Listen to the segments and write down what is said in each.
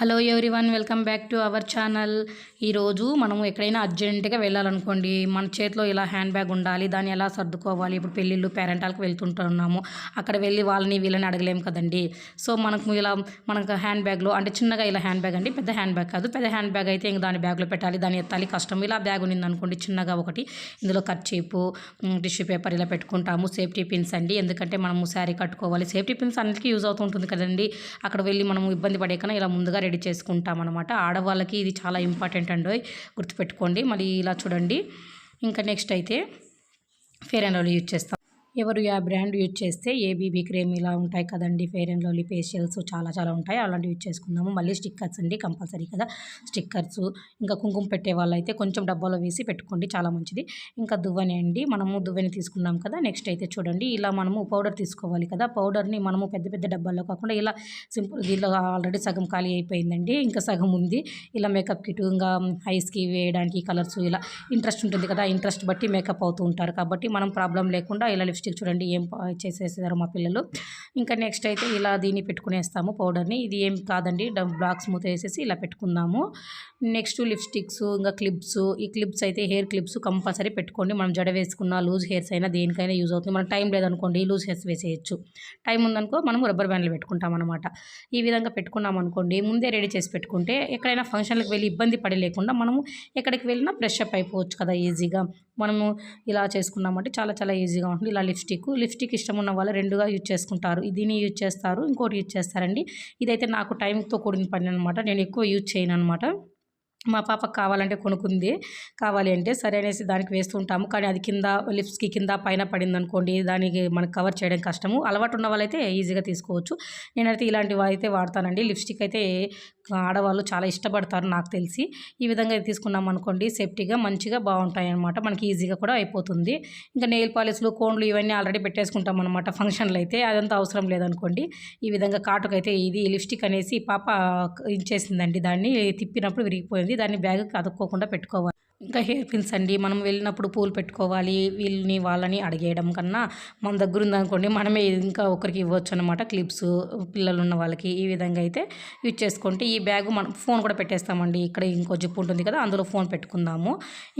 Hello one welcome back to our channel. ఈరోజు మనం ఎక్కడైనా అర్జెంటుగా వెళ్ళాలనుకోండి మన చేతిలో ఇలా హ్యాండ్ బ్యాగ్ ఉండాలి దాన్ని ఎలా సర్దుకోవాలి ఇప్పుడు పెళ్ళిళ్ళు పేరెంటాలకు వెళ్తుంటున్నాము అక్కడ వెళ్ళి వాళ్ళని వీళ్ళని అడగలేము కదండి. సో మనకు ఇలా మనకు హ్యాండ్ బ్యాగ్లో అంటే చిన్నగా ఇలా హ్యాండ్ బ్యాగ్ అండి పెద్ద హ్యాండ్ బ్యాగ్ కాదు పెద్ద హ్యాండ్ బ్యాగ్ అయితే ఇంక దాని బ్యాగ్లో పెట్టాలి దాన్ని ఎత్తాలి కష్టం. ఇలా బ్యాగ్ ఉన్నింది అనుకోండి చిన్నగా ఒకటి ఇందులో కర్చీపు టిష్యూ పేపర్ ఇలా పెట్టుకుంటాము సేఫ్టీ పిన్స్ అండి ఎందుకంటే మనము శారీ కట్టుకోవాలి సేఫ్టీ పిన్స్ అన్నిటికీ యూజ్ అవుతుంటుంది కదండి. అక్కడ వెళ్ళి మనం ఇబ్బంది పడేకన్నా ఇలా ముందుగా రెడీ చేసుకుంటాం అనమాట ఆడవాళ్ళకి ఇది చాలా ఇంపార్టెంట్ అండి. గుర్తుపెట్టుకోండి. మళ్ళీ ఇలా చూడండి. ఇంకా నెక్స్ట్ అయితే ఫేర్ అండ్ లవ్లీ యూజ్ చేస్తాం. ఎవరు ఆ బ్రాండ్ యూజ్ చేస్తే ఏబీబీ క్రీమ్ ఇలా ఉంటాయి కదండి ఫెయిర్ అండ్ లవ్లీ ఫేషియల్స్ చాలా చాలా ఉంటాయి. అలాంటివి యూజ్ చేసుకుందాము. మళ్ళీ స్టిక్కర్స్ అండి కంపల్సరీ కదా. స్టిక్కర్స్ ఇంకా కుంకుమ పెట్టే వాళ్ళైతే కొంచెం డబ్బాలో వేసి పెట్టుకోండి చాలా మంచిది. ఇంకా దువ్వని అండి మనము దువ్వని తీసుకున్నాం కదా నెక్స్ట్ అయితే చూడండి. ఇలా మనము పౌడర్ తీసుకోవాలి కదా పౌడర్ని మనము పెద్ద పెద్ద డబ్బాల్లో కాకుండా ఇలా సింపుల్ దీనిలో ఆల్రెడీ సగం ఖాళీ అయిపోయిందండి ఇంకా సగం ఉంది. ఇలా మేకప్ కిట్ ఇంకా ఐస్కి వేయడానికి కలర్స్ ఇలా ఇంట్రెస్ట్ ఉంటుంది కదా ఇంట్రెస్ట్ బట్టి మేకప్ అవుతూ ఉంటారు. కాబట్టి మనం ప్రాబ్లం లేకుండా ఇలా లిప్స్టిక్ లిప్స్టిక్ చూడండి ఏం చేసేసారు మా పిల్లలు. ఇంకా నెక్స్ట్ అయితే ఇలా దీన్ని పెట్టుకునేస్తాము పౌడర్ని. ఇది ఏం కాదండి బ్లాక్ స్మూత్ వేసేసి ఇలా పెట్టుకుందాము. నెక్స్ట్ లిప్స్టిక్స్ ఇంకా క్లిప్స్ ఈ క్లిప్స్ అయితే హెయిర్ క్లిప్స్ కంపల్సరీ పెట్టుకోండి. మనం జడ వేసుకున్న లూజ్ హెయిర్స్ అయినా దేనికైనా యూజ్ అవుతుంది. మనం టైం లేదనుకోండి లూజ్ హెయిర్స్ వేసేయచ్చు. టైం ఉందనుకో మనం రబ్బర్ బ్యాండ్లు పెట్టుకుంటాం అనమాట ఈ విధంగా పెట్టుకున్నాం అనుకోండి ముందే రెడీ చేసి పెట్టుకుంటే ఎక్కడైనా ఫంక్షన్లకు వెళ్ళి ఇబ్బంది పడలేకుండా మనము ఎక్కడికి వెళ్ళినా ఫ్రెష్ అప్ అయిపోవచ్చు కదా ఈజీగా. మనము ఇలా చేసుకున్నామంటే చాలా చాలా ఈజీగా ఉంటుంది. ఇలా లిప్స్టిక్ లిప్స్టిక్ ఇష్టం ఉన్న వాళ్ళు రెండుగా యూజ్ చేసుకుంటారు. దీన్ని యూజ్ చేస్తారు ఇంకోటి యూజ్ చేస్తారండి. ఇదైతే నాకు టైంతో కూడిన పని అనమాట నేను ఎక్కువ యూజ్ చేయను అనమాట మా పాపకు కావాలంటే కొనుక్కుంది. కావాలి అంటే సరే అనేసి దానికి వేస్తూ ఉంటాము. కానీ అది కింద లిప్స్కి కింద పైన పడింది అనుకోండి దానికి మనకు కవర్ చేయడం కష్టము. అలవాటు ఉన్న వాళ్ళైతే ఈజీగా తీసుకోవచ్చు. నేనైతే ఇలాంటివి అయితే వాడతానండి. లిప్స్టిక్ అయితే ఆడవాళ్ళు చాలా ఇష్టపడతారు నాకు తెలిసి. ఈ విధంగా తీసుకున్నాం అనుకోండి సేఫ్టీగా మంచిగా బాగుంటాయి అనమాట మనకి ఈజీగా కూడా అయిపోతుంది. ఇంకా నెయిల్ పాలిస్లు కోన్లు ఇవన్నీ ఆల్రెడీ పెట్టేసుకుంటాం అనమాట ఫంక్షన్లు అయితే. అదంతా అవసరం లేదనుకోండి. ఈ విధంగా కాటుకైతే ఇది లిప్స్టిక్ అనేసి పాప ఇచ్చేసిందండి దాన్ని. తిప్పినప్పుడు విరిగిపోయింది. దాన్ని బ్యాగ్కి అతుక్కోకుండా పెట్టుకోవాలి. ఇంకా హెయిర్ పిన్స్ అండి. మనం వెళ్ళినప్పుడు పూలు పెట్టుకోవాలి వీళ్ళని వాళ్ళని అడిగేయడం కన్నా మన దగ్గర ఉందనుకోండి మనమే ఇంకా ఒకరికి ఇవ్వచ్చు అనమాట క్లిప్స్. పిల్లలు ఉన్న వాళ్ళకి ఈ విధంగా అయితే యూజ్ చేసుకుంటే ఈ బ్యాగ్ మనం ఫోన్ కూడా పెట్టేస్తామండి. ఇక్కడ ఇంకో జిప్ ఉంటుంది కదా అందులో ఫోన్ పెట్టుకుందాము.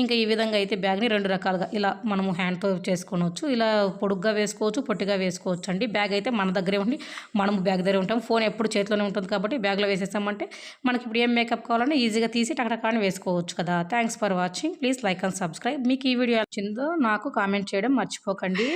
ఇంకా ఈ విధంగా అయితే బ్యాగ్ని రెండు రకాలుగా ఇలా మనము హ్యాండ్తో చేసుకోవచ్చు ఇలా పొడుగ్గా వేసుకోవచ్చు పొట్టిగా వేసుకోవచ్చు అండి. బ్యాగ్ అయితే మన దగ్గరే ఉండి మనము బ్యాగ్ దగ్గర ఉంటాం. ఫోన్ ఎప్పుడు చేతిలోనే ఉంటుంది కాబట్టి బ్యాగ్లో వేసేస్తామంటే మనకి ఇప్పుడు ఏం మేకప్ కావాలన్నా ఈజీగా తీసి టకటకాని వేసుకోవచ్చు కదా. Thanks for watching watching please like and subscribe మీకు ఈ వీడియో వచ్చిందో నాకు కామెంట్ చేయడం మర్చిపోకండి.